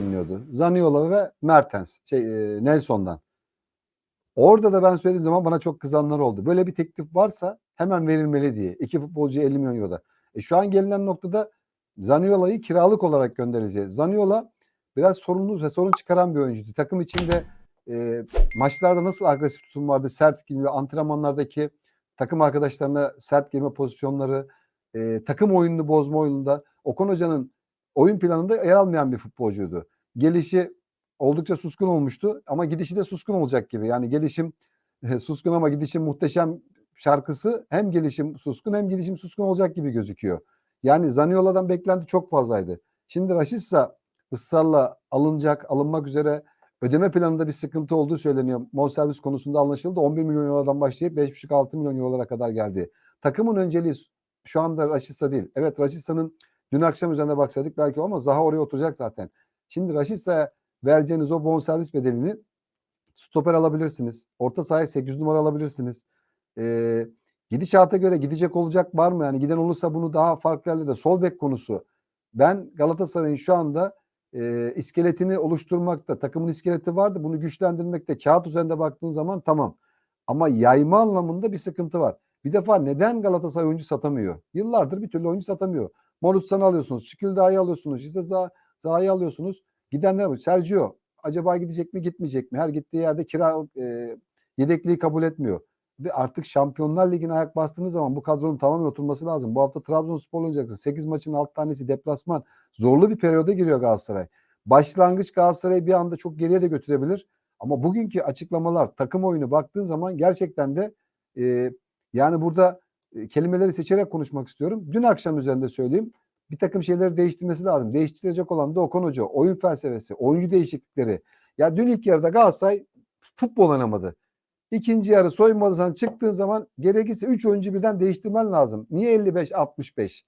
deniliyordu. Zaniola ve Mertens, şey, e, Nelson'dan. Orada da ben söylediğim zaman bana çok kızanlar oldu. Böyle bir teklif varsa hemen verilmeli diye. İki futbolcu 50 milyon euroda. E şu an gelinen noktada Zaniola'yı kiralık olarak göndereceğiz. Zaniola biraz sorumlu ve sorun çıkaran bir oyuncuydu. Takım içinde e, maçlarda nasıl agresif tutum vardı, sert girme, antrenmanlardaki takım arkadaşlarına sert girme pozisyonları, e, takım oyununu bozma oyununda Okan Hoca'nın oyun planında yer almayan bir futbolcuydu. Gelişi oldukça suskun olmuştu ama gidişi de suskun olacak gibi. Yani gelişim suskun ama gidişim muhteşem şarkısı hem gelişim suskun hem gidişim suskun olacak gibi gözüküyor. Yani Zaniola'dan beklenti çok fazlaydı. Şimdi Raşitsa ısrarla alınacak, alınmak üzere ödeme planında bir sıkıntı olduğu söyleniyor. Mon servis konusunda anlaşıldı. 11 milyon eurodan başlayıp 5,5-6 milyon eurolara kadar geldi. Takımın önceliği şu anda Raşitsa değil. Evet Raşitsa'nın dün akşam üzerine baksaydık belki ama Zaha oraya oturacak zaten. Şimdi Raşitsa'ya vereceğiniz o bonservis bedelini stoper alabilirsiniz. Orta sahaya 8 numara alabilirsiniz. Ee, gidişata göre gidecek olacak var mı? Yani giden olursa bunu daha farklı yerlerde sol bek konusu. Ben Galatasaray'ın şu anda e, iskeletini oluşturmakta, takımın iskeleti vardı. Bunu güçlendirmekte kağıt üzerinde baktığın zaman tamam. Ama yayma anlamında bir sıkıntı var. Bir defa neden Galatasaray oyuncu satamıyor? Yıllardır bir türlü oyuncu satamıyor. Morutsan'ı alıyorsunuz, Çikilda'yı alıyorsunuz, işte Zah Zaha'yı alıyorsunuz. Gidenler var. Sergio acaba gidecek mi gitmeyecek mi? Her gittiği yerde kira e, yedekliği kabul etmiyor. Ve artık Şampiyonlar Ligi'ne ayak bastığınız zaman bu kadronun tamamen oturması lazım. Bu hafta Trabzonspor oynayacaksın. 8 maçın 6 tanesi deplasman. Zorlu bir periyoda giriyor Galatasaray. Başlangıç Galatasaray'ı bir anda çok geriye de götürebilir. Ama bugünkü açıklamalar, takım oyunu baktığın zaman gerçekten de e, yani burada e, kelimeleri seçerek konuşmak istiyorum. Dün akşam üzerinde söyleyeyim. Bir takım şeyleri değiştirmesi lazım. Değiştirecek olan da Okan Hoca. Oyun felsefesi, oyuncu değişiklikleri. Ya dün ilk yarıda Galatasaray futbol oynamadı. İkinci yarı soyunma odasından çıktığın zaman gerekirse 3 oyuncu birden değiştirmen lazım. Niye 55-65?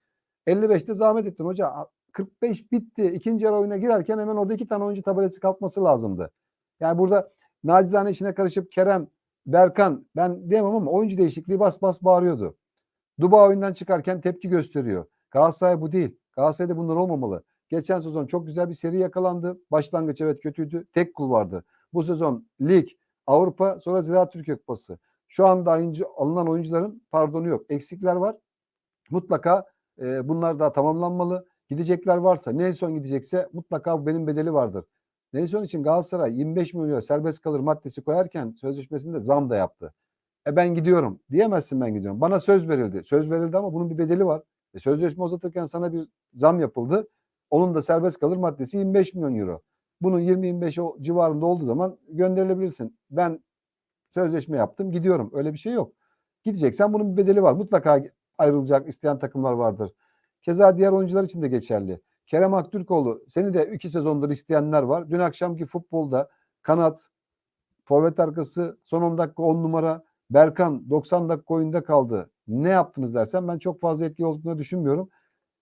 55'te zahmet ettin hoca. 45 bitti. İkinci yarı oyuna girerken hemen orada iki tane oyuncu tabelası kalkması lazımdı. Yani burada nacizane işine karışıp Kerem, Berkan ben diyemem ama oyuncu değişikliği bas bas bağırıyordu. Duba oyundan çıkarken tepki gösteriyor. Galatasaray bu değil. Galatasaray'da bunlar olmamalı. Geçen sezon çok güzel bir seri yakalandı. Başlangıç evet kötüydü. Tek kul vardı. Bu sezon lig, Avrupa sonra Ziraat Türkiye Kupası. Şu anda oyuncu, alınan oyuncuların pardonu yok. Eksikler var. Mutlaka e, bunlar daha tamamlanmalı. Gidecekler varsa Nelson gidecekse mutlaka benim bedeli vardır. Nelson için Galatasaray 25 milyon serbest kalır maddesi koyarken sözleşmesinde zam da yaptı. E ben gidiyorum diyemezsin ben gidiyorum. Bana söz verildi. Söz verildi ama bunun bir bedeli var. E sözleşme uzatırken sana bir zam yapıldı. Onun da serbest kalır maddesi 25 milyon euro. Bunun 20-25 civarında olduğu zaman gönderilebilirsin. Ben sözleşme yaptım gidiyorum. Öyle bir şey yok. Gideceksen bunun bir bedeli var. Mutlaka ayrılacak isteyen takımlar vardır. Keza diğer oyuncular için de geçerli. Kerem Aktürkoğlu seni de iki sezondur isteyenler var. Dün akşamki futbolda kanat, forvet arkası, son 10 dakika 10 numara, Berkan 90 dakika oyunda kaldı. Ne yaptınız dersen ben çok fazla etki olduğunu düşünmüyorum.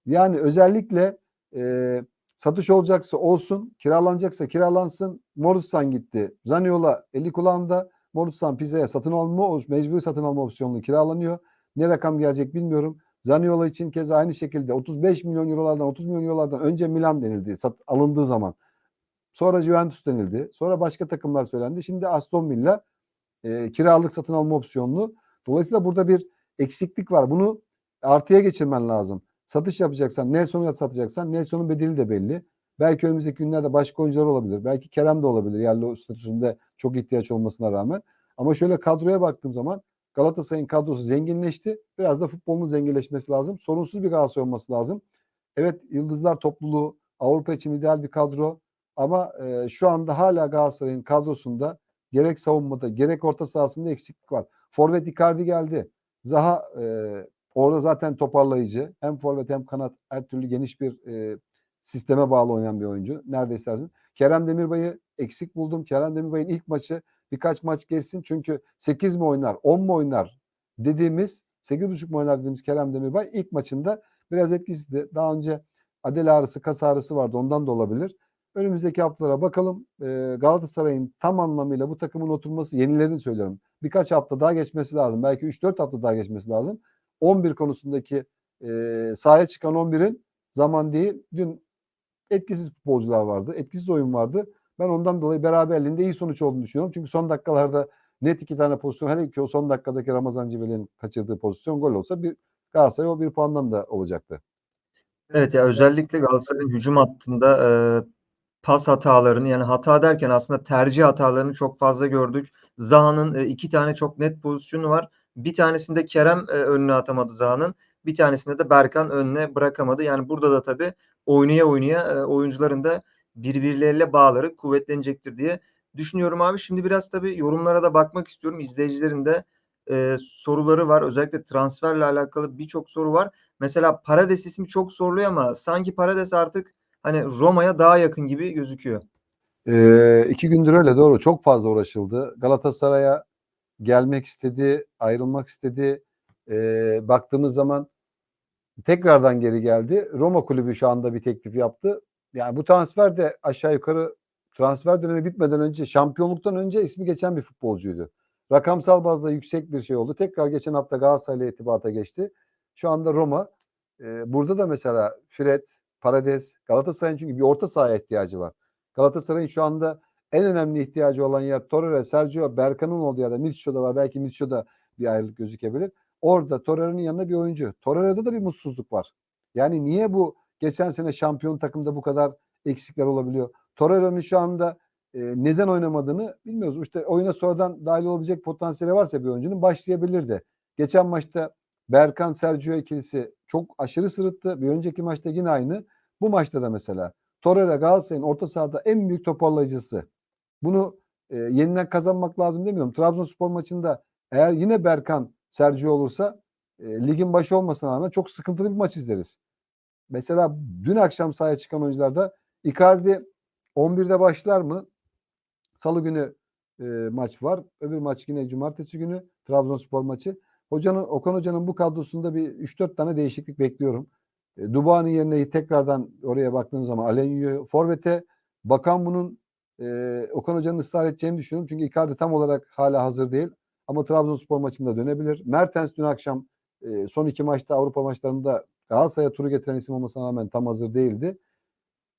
Yani özellikle e, satış olacaksa olsun, kiralanacaksa kiralansın. Morutsan gitti. Zaniola eli kulağında. Morutsan Pizza'ya satın alma, mecburi satın alma opsiyonlu kiralanıyor. Ne rakam gelecek bilmiyorum. Zaniola için kez aynı şekilde 35 milyon eurolardan 30 milyon eurolardan önce Milan denildi sat, alındığı zaman. Sonra Juventus denildi. Sonra başka takımlar söylendi. Şimdi Aston Villa e, kiralık satın alma opsiyonlu. Dolayısıyla burada bir eksiklik var. Bunu artıya geçirmen lazım. Satış yapacaksan, Nelson'u satacaksan Nelson'un bedeli de belli. Belki önümüzdeki günlerde başka oyuncular olabilir. Belki Kerem de olabilir. Yerli statüsünde çok ihtiyaç olmasına rağmen. Ama şöyle kadroya baktığım zaman Galatasaray'ın kadrosu zenginleşti. Biraz da futbolun zenginleşmesi lazım. Sorunsuz bir Galatasaray olması lazım. Evet Yıldızlar topluluğu Avrupa için ideal bir kadro. Ama e, şu anda hala Galatasaray'ın kadrosunda gerek savunmada gerek orta sahasında eksiklik var. Forvet Icardi geldi. Zaha e, orada zaten toparlayıcı. Hem forvet hem kanat her türlü geniş bir e, sisteme bağlı oynayan bir oyuncu. Nerede istersin. Kerem Demirbay'ı eksik buldum. Kerem Demirbay'ın ilk maçı birkaç maç geçsin. Çünkü 8 mi oynar, 10 mu oynar dediğimiz 8.5 mu oynar dediğimiz Kerem Demirbay ilk maçında biraz etkisizdi. Daha önce adel ağrısı, kas ağrısı vardı. Ondan da olabilir. Önümüzdeki haftalara bakalım. Ee, Galatasaray'ın tam anlamıyla bu takımın oturması yenilerini söylüyorum. Birkaç hafta daha geçmesi lazım. Belki 3-4 hafta daha geçmesi lazım. 11 konusundaki e, sahaya çıkan 11'in zaman değil. Dün etkisiz futbolcular vardı. Etkisiz oyun vardı. Ben ondan dolayı beraberliğinde iyi sonuç olduğunu düşünüyorum. Çünkü son dakikalarda net iki tane pozisyon hele ki o son dakikadaki Ramazan Cibeli'nin kaçırdığı pozisyon gol olsa bir Galatasaray o bir puandan da olacaktı. Evet ya özellikle Galatasaray'ın hücum hattında e, pas hatalarını yani hata derken aslında tercih hatalarını çok fazla gördük. Zaha'nın e, iki tane çok net pozisyonu var. Bir tanesinde Kerem e, önüne atamadı Zaha'nın. Bir tanesinde de Berkan önüne bırakamadı. Yani burada da tabii oynaya oynaya e, oyuncuların da birbirleriyle bağları kuvvetlenecektir diye düşünüyorum abi. Şimdi biraz tabii yorumlara da bakmak istiyorum. İzleyicilerin de soruları var. Özellikle transferle alakalı birçok soru var. Mesela Parades ismi çok soruluyor ama sanki Parades artık hani Roma'ya daha yakın gibi gözüküyor. Ee, iki gündür öyle doğru. Çok fazla uğraşıldı. Galatasaray'a gelmek istedi, ayrılmak istedi. Ee, baktığımız zaman tekrardan geri geldi. Roma kulübü şu anda bir teklif yaptı. Yani bu transfer de aşağı yukarı transfer dönemi bitmeden önce, şampiyonluktan önce ismi geçen bir futbolcuydu. Rakamsal bazda yüksek bir şey oldu. Tekrar geçen hafta Galatasaray'la irtibata geçti. Şu anda Roma. Ee, burada da mesela Fred, Parades, Galatasaray'ın çünkü bir orta sahaya ihtiyacı var. Galatasaray'ın şu anda en önemli ihtiyacı olan yer Torreira, Sergio, Berkan'ın olduğu yerde Milço'da var. Belki Milço'da bir ayrılık gözükebilir. Orada Torreira'nın yanında bir oyuncu. Torreira'da da bir mutsuzluk var. Yani niye bu geçen sene şampiyon takımda bu kadar eksikler olabiliyor? Torreira'nın şu anda e, neden oynamadığını bilmiyoruz. İşte oyuna sonradan dahil olabilecek potansiyeli varsa bir oyuncunun başlayabilirdi. Geçen maçta Berkan Sergio ikilisi çok aşırı sırıttı. Bir önceki maçta yine aynı. Bu maçta da mesela Torreira Galatasaray'ın orta sahada en büyük toparlayıcısı. Bunu e, yeniden kazanmak lazım demiyorum. Trabzonspor maçında eğer yine Berkan Sergio olursa e, ligin başı olmasına rağmen çok sıkıntılı bir maç izleriz. Mesela dün akşam sahaya çıkan oyuncularda Icardi 11'de başlar mı? Salı günü e, maç var. Öbür maç yine cumartesi günü Trabzonspor maçı. Hocanın Okan Hoca'nın bu kadrosunda bir 3-4 tane değişiklik bekliyorum. E, Duba'nın yerine tekrardan oraya baktığım zaman Alenya'yı forvete Bakan bunun e, Okan Hoca'nın ısrar edeceğini düşünüyorum. Çünkü Icardi tam olarak hala hazır değil. Ama Trabzonspor maçında dönebilir. Mertens dün akşam e, son iki maçta Avrupa maçlarında Galatasaray'a turu getiren isim olmasına rağmen tam hazır değildi.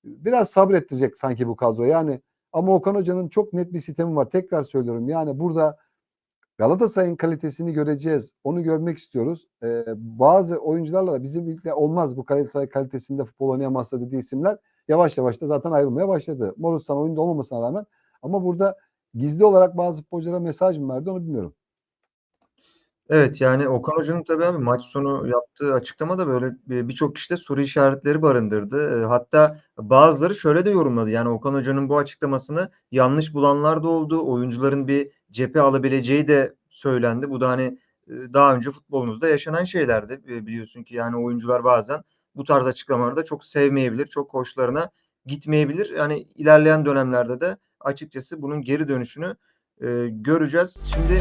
Biraz sabrettirecek sanki bu kadro. Yani ama Okan Hoca'nın çok net bir sistemi var. Tekrar söylüyorum. Yani burada Galatasaray'ın kalitesini göreceğiz. Onu görmek istiyoruz. Ee, bazı oyuncularla da bizim birlikte olmaz bu Galatasaray kalitesinde futbol oynayamazsa dediği isimler yavaş yavaş da zaten ayrılmaya başladı. Morusan oyunda olmamasına rağmen ama burada gizli olarak bazı futbolculara mesaj mı verdi onu bilmiyorum. Evet yani Okan Hoca'nın tabii abi maç sonu yaptığı açıklamada böyle bir- birçok kişide soru işaretleri barındırdı. E, Hatta bazıları şöyle de yorumladı. Yani Okan Hoca'nın bu açıklamasını yanlış bulanlar da oldu. Oyuncuların bir cephe alabileceği de söylendi. Bu da hani e, daha önce futbolumuzda yaşanan şeylerdi. E, Biliyorsun ki yani oyuncular bazen bu tarz açıklamaları da çok sevmeyebilir, çok hoşlarına gitmeyebilir. Yani ilerleyen dönemlerde de açıkçası bunun geri dönüşünü e, göreceğiz. Şimdi